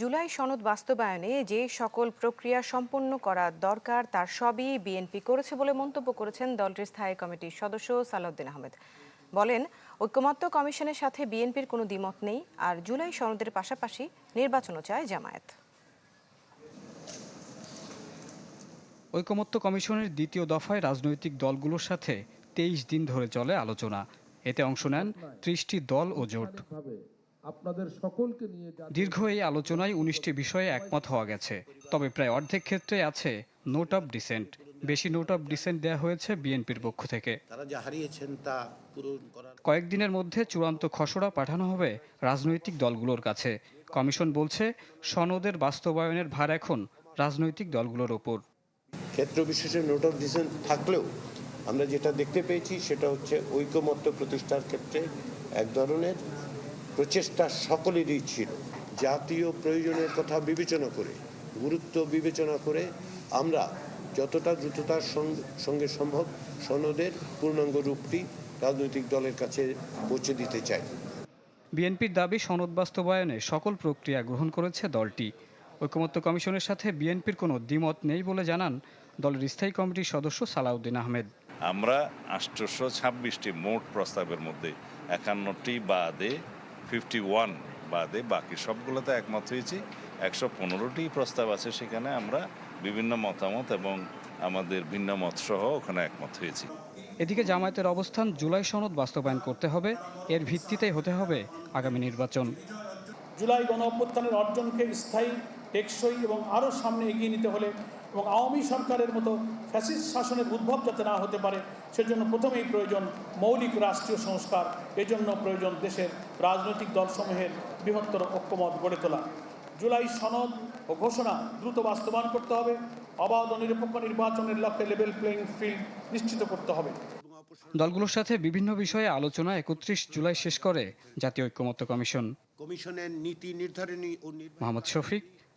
জুলাই সনদ বাস্তবায়নে যে সকল প্রক্রিয়া সম্পন্ন করা দরকার, তার সবই বিএনপি করেছে বলে মন্তব্য করেছেন দলটির স্থায়ী কমিটির সদস্য সালাউদ্দিন আহমেদ। বলেন, ঐকমত্য কমিশনের সাথে বিএনপির কোনো দ্বিমত নেই, আর জুলাই সনদের পাশাপাশি নির্বাচনও চায় জামায়াত। ঐকমত্য কমিশনের দ্বিতীয় দফায় রাজনৈতিক দলগুলোর সাথে তেইশ দিন ধরে চলে আলোচনা। এতে অংশ নেন ত্রিশটি দল ও জোট। আপনাদের সকলকে নিয়ে দীর্ঘ এই আলোচনায় উনিশটি বিষয়ে একমত হওয়া গেছে। তবে প্রায় অর্ধেক ক্ষেত্রে আছে নোট অফ ডিসেন্ট। বেশি নোট অফ ডিসেন্ট দেওয়া হয়েছে বিএনপির পক্ষ থেকে। তারা যা হারিয়েছেন তা পূরণ করার কয়েকদিনের মধ্যে চূড়ান্ত খসড়া পাঠানো হবে রাজনৈতিক দলগুলোর কাছে। কমিশন বলছে সনদের বাস্তবায়নের ভার এখন রাজনৈতিক দলগুলোর ওপর। ক্ষেত্র বিশেষে নোট অফ ডিসেন্ট থাকলেও আমরা যেটা দেখতে পেয়েছি সেটা হচ্ছে ঐকমত্য প্রতিষ্ঠার ক্ষেত্রে এক ধরনের প্রচেষ্টা সকলেরই ছিল। জাতীয় প্রয়োজনের কথা বিবেচনা করে গুরুত্ব বিবেচনা করে আমরা যতটা দ্রুততার সঙ্গে সম্ভব সনদের পূর্ণাঙ্গ রূপটি রাজনৈতিক দলের কাছে পৌঁছে দিতে চাই। বিএনপির দাবি সনদ বাস্তবায়নে সকল প্রক্রিয়া গ্রহণ করেছে দলটি। ঐকমত্য কমিশনের সাথে বিএনপির কোনো দ্বিমত নেই বলে জানান দলের স্থায়ী কমিটির সদস্য সালাউদ্দিন আহমেদ। আমরা আষ্টশো ছাব্বিশটি মোট প্রস্তাবের মধ্যে একান্নটি বাদে ফিফটি ওয়ান বাদে বাকি সবগুলোতে একমত হয়েছি। একশো পনেরোটি প্রস্তাব আছে সেখানে আমরা বিভিন্ন মতামত এবং আমাদের ভিন্ন মত সহ ওখানে একমত হয়েছি। এদিকে জামায়াতের অবস্থান জুলাই সনদ বাস্তবায়ন করতে হবে এর ভিত্তিতেই হতে হবে আগামী নির্বাচন। জুলাই গণ অভ্যুত্থানের অর্জনকে স্থায়ী টেকসই এবং আরও সামনে এগিয়ে নিতে হলে এবং আওয়ামী সরকারের মতো ফ্যাসিস্ট শাসনের উদ্ভব যাতে না হতে পারে সেজন্য প্রথমেই প্রয়োজন মৌলিক রাষ্ট্রীয় সংস্কার এজন্য প্রয়োজন দেশের রাজনৈতিক দলসমূহের বৃহত্তর ঐক্যমত গড়ে তোলা। জুলাই সনদ ও ঘোষণা দ্রুত বাস্তবায়ন করতে হবে অবাধ ও নিরপেক্ষ নির্বাচনের লক্ষ্যে লেভেল প্লেইং ফিল্ড নিশ্চিত করতে হবে। দলগুলোর সাথে বিভিন্ন বিষয়ে আলোচনা একত্রিশ জুলাই শেষ করে জাতীয় ঐক্যমত্য কমিশন। কমিশনের নীতি নির্ধারণী ও মোহাম্মদ শফিক